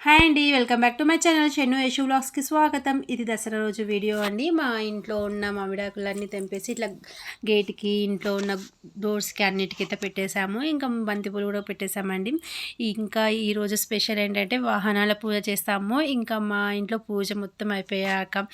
Hi అండి welcome back to my channel Shennu Yashu బ్లాగ్స్కి స్వాగతం. ఇది దసరా రోజు వీడియో అండి. మా ఇంట్లో ఉన్న మామిడాకులన్నీ తెంపేసి ఇట్లా గేట్కి ఇంట్లో ఉన్న డోర్స్కి అన్నిటికీ అయితే పెట్టేశాము. ఇంకా బంతిపూలు కూడా పెట్టేశామండి. ఇంకా ఈరోజు స్పెషల్ ఏంటంటే వాహనాల పూజ చేస్తాము. ఇంకా మా ఇంట్లో పూజ మొత్తం అయిపోయాక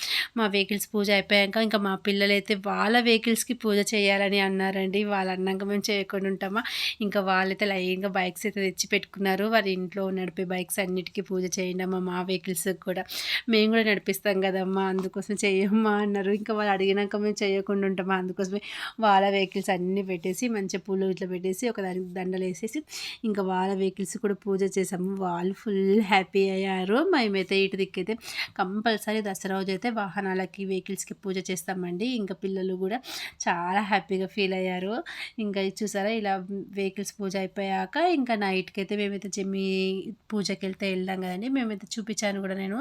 మా వెహికల్స్ పూజ అయిపోయాక ఇంకా మా పిల్లలు అయితే వాళ్ళ వెహికల్స్కి పూజ చేయాలని అన్నారండి. వాళ్ళు అన్నాక మేము చేయకుండా ఉంటామా? ఇంకా వాళ్ళైతే లైన్గా బైక్స్ అయితే తెచ్చి పెట్టుకున్నారు. వారి ఇంట్లో నడిపే బైక్స్ అన్నిటికీ పూజ చేయండి అమ్మ మా వెహికల్స్ కూడా. మేము కూడా నడిపిస్తాం కదమ్మా అందుకోసం చేయమ్మా అన్నారు. ఇంకా వాళ్ళు అడిగినాక మేము చేయకుండా ఉంటామా? అందుకోసమే వాళ్ళ వెహికల్స్ అన్నీ పెట్టేసి మంచి పూలు ఇట్లా పెట్టేసి ఒక దానికి దండలు వేసేసి ఇంకా వాళ్ళ వెహికల్స్ కూడా పూజ చేసాము. వాళ్ళు ఫుల్ హ్యాపీ అయ్యారు. మేమైతే ఇటు దిక్కైతే కంపల్సరీ దసరా రోజు అయితే వాహనాలకి వెహికల్స్కి పూజ చేస్తామండి. ఇంకా పిల్లలు కూడా చాలా హ్యాపీగా ఫీల్ అయ్యారు. ఇంకా చూసారా ఇలా వెహికల్స్ పూజ అయిపోయాక ఇంకా నైట్కి అయితే మేమైతే జమ్మి పూజకి వెళ్తే వెళ్ళాం కదండి మేమైతే చూపించాను కూడా నేను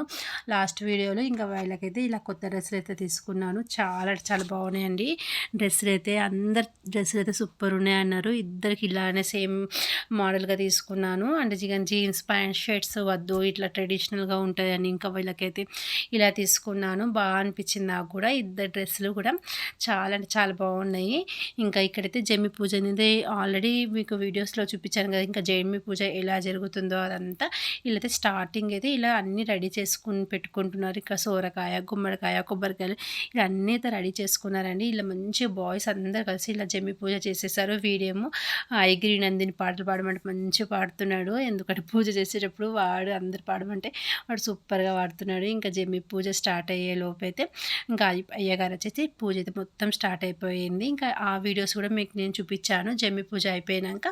లాస్ట్ వీడియోలో. ఇంకా వాళ్ళకైతే ఇలా కొత్త డ్రెస్సులు అయితే తీసుకున్నాను. చాలా చాలా బాగున్నాయండి. డ్రెస్సులు అయితే అందరు డ్రెస్సులు అయితే సూపర్ ఉన్నాయి అన్నారు. ఇద్దరికి ఇలానే సేమ్ మోడల్గా తీసుకున్నాను. అంటే జిగన్ జీన్స్ ప్యాంట్ షర్ట్స్ వద్దు ఇట్లా ట్రెడిషనల్గా ఉంటుందని ఇంకా వీళ్ళకైతే ఇలా తీసుకున్నాను. బాగా అనిపించింది నాకు కూడా. ఇద్దరు డ్రెస్సులు కూడా చాలా అంటే చాలా బాగున్నాయి. ఇంకా ఇక్కడైతే జమ్మి పూజ అనేది ఆల్రెడీ మీకు వీడియోస్లో చూపించాను కదా ఇంకా జమ్మి పూజ ఎలా జరుగుతుందో అదంతా వీళ్ళైతే స్టార్ట్ స్టార్టింగ్ అయితే ఇలా అన్నీ రెడీ చేసుకుని పెట్టుకుంటున్నారు. ఇక సోరకాయ గుమ్మడికాయ కొబ్బరికాయలు ఇలా అన్నీ అయితే రెడీ చేసుకున్నారండి. ఇలా మంచి బాయ్స్ అందరు కలిసి ఇలా జమ్మి పూజ చేసేసారు. వీడేమో ఐగిరి నందిని పాటలు పాడమంటే మంచిగా పాడుతున్నాడు. ఎందుకంటే పూజ చేసేటప్పుడు వాడు అందరు పాడమంటే వాడు సూపర్గా పాడుతున్నాడు. ఇంకా జమ్మి పూజ స్టార్ట్ అయ్యే లోపైతే ఇంకా అయ్యగారు వచ్చేసి పూజ అయితే మొత్తం స్టార్ట్ అయిపోయింది. ఇంకా ఆ వీడియోస్ కూడా మీకు నేను చూపించాను. జమ్మి పూజ అయిపోయినాక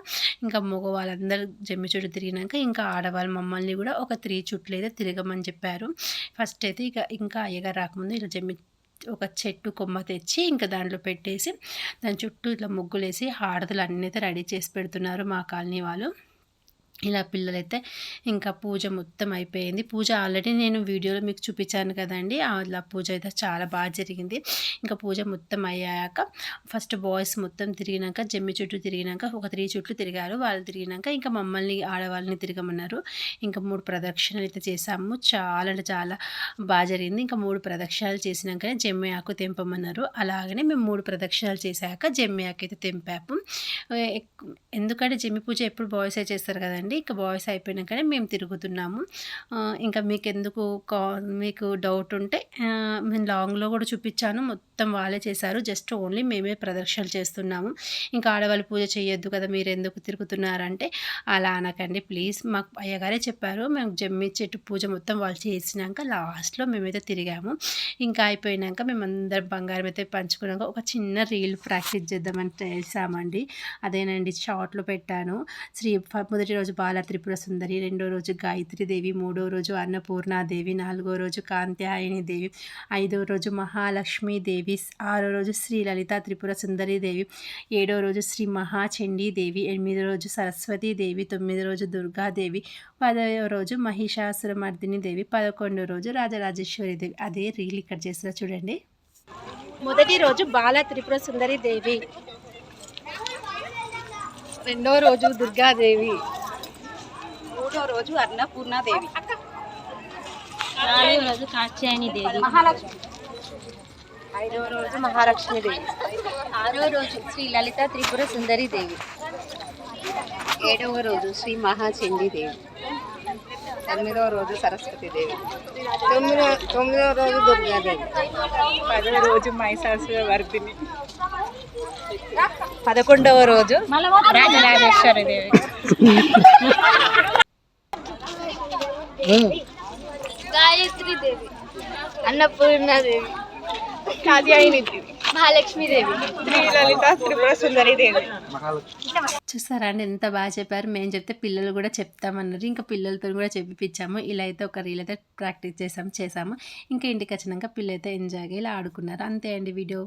ఇంకా మగవాళ్ళందరూ జమ్మి చుట్టూ తిరిగినాక ఇంకా ఆడవాళ్ళు మమ్మల్ని కూడా ఒక త్రీ చుట్లు అయితే తిరగమని చెప్పారు. ఫస్ట్ అయితే ఇక ఇంకా అయ్యగారు రాకముందు ఇలా జమ్మి ఒక చెట్టు కొమ్మ తెచ్చి ఇంకా దాంట్లో పెట్టేసి దాని చుట్టూ ఇట్లా ముగ్గులేసి హారతులు అన్నీ అయితే రెడీ చేసి పెడుతున్నారు మా కాలనీ వాళ్ళు. ఇలా పిల్లలైతే ఇంకా పూజ మొత్తం అయిపోయింది. పూజ ఆల్రెడీ నేను వీడియోలో మీకు చూపించాను కదండి. అలా పూజ అయితే చాలా బాగా జరిగింది. ఇంకా పూజ మొత్తం అయ్యాక ఫస్ట్ బాయ్స్ మొత్తం తిరిగినాక జమ్మి చుట్టూ తిరిగినాక ఒక త్రీ చుట్లు తిరిగారు. వాళ్ళు తిరిగినాక ఇంకా మమ్మల్ని ఆడవాళ్ళని తిరగమన్నారు. ఇంకా మూడు ప్రదక్షిణలు అయితే చేసాము చాలా అంటే చాలా బాగా జరిగింది. ఇంకా మూడు ప్రదక్షిణాలు చేసినాకనే జమ్మి ఆకు తెంపమన్నారు. అలాగనే మేము మూడు ప్రదక్షిణాలు చేశాక జమ్మి ఆకు అయితే తెంపాము. ఎందుకంటే జమ్మి పూజ ఎప్పుడు బాయ్స్ చేస్తారు కదండి. అండి ఇంకా బాయ్స్ అయిపోయినాకనే మేము తిరుగుతున్నాము. ఇంకా మీకు ఎందుకు కా మీకు డౌట్ ఉంటే మేము లాంగ్లో కూడా చూపించాను మొత్తం వాళ్ళే చేశారు. జస్ట్ ఓన్లీ మేమే ప్రదర్శనలు చేస్తున్నాము. ఇంకా ఆడవాళ్ళు పూజ చేయొద్దు కదా మీరు ఎందుకు తిరుగుతున్నారంటే అలా అనకండి. ప్లీజ్ మాకు అయ్యగారే చెప్పారు. మేము జమ్మి చెట్టు పూజ మొత్తం వాళ్ళు చేసినాక లాస్ట్లో మేమైతే తిరిగాము. ఇంకా అయిపోయినాక మేము అందరం బంగారం అయితే పంచుకున్నాక ఒక చిన్న రీల్ ప్రాక్టీస్ చేద్దామని తెలిసామండి అదేనండి షార్ట్లో పెట్టాను. శ్రీ మొదటి రోజు బాల త్రిపుర సుందరి రెండో రోజు గాయత్రీదేవి మూడో రోజు అన్నపూర్ణాదేవి నాలుగో రోజు కాంత్యాయని దేవి ఐదో రోజు మహాలక్ష్మీదేవి ఆరో రోజు శ్రీ లలిత త్రిపుర సుందరీదేవి ఏడో రోజు శ్రీ మహాచండీదేవి ఎనిమిదో రోజు సరస్వతీదేవి తొమ్మిదో రోజు దుర్గాదేవి పదవ రోజు మహిషాసురమర్దిని దేవి పదకొండో రోజు రాజరాజేశ్వరి దేవి. అదే రీల్ ఇక్కడ చేసిన చూడండి. మొదటి రోజు బాల త్రిపుర సుందరి దేవి రెండో రోజు దుర్గాదేవి రోజు అన్నపూర్ణాదేవి నాలుగో రోజు కాత్యాయని దేవి. మహాలక్ష్మి. ఐదవ రోజు మహాలక్ష్మీదేవి ఆరో రోజు శ్రీ లలిత త్రిపుర సుందరి దేవి. ఏడవ రోజు శ్రీ మహాచండీ దేవి. ఎనిమిదవ రోజు సరస్వతీదేవి తొమ్మిదో తొమ్మిదవ రోజు దుర్గాదేవి పదవ రోజు మహిషాసుర వర్ధిని. పదకొండవ రోజు రాజరాజేశ్వరి దేవి. గాయత్రి దేవి అన్నపూర్ణాదేవి దేవి మహాలక్ష్మీదేవి శ్రీ లలిత త్రిపుర సుందరి దేవి. చూసారా అండి ఎంత బాగా చెప్పారు. మేము చెప్తే పిల్లలు కూడా చెప్తామన్నారు. ఇంకా పిల్లలతో కూడా చెప్పిపించాము ఇలా అయితే ఒక రీల్ అయితే ప్రాక్టీస్ చేసాము చేసాము. ఇంకా ఇంటికి వచ్చినాక పిల్లలైతే ఎంజాయ్గా ఇలా ఆడుకున్నారు. అంతే అండి వీడియో.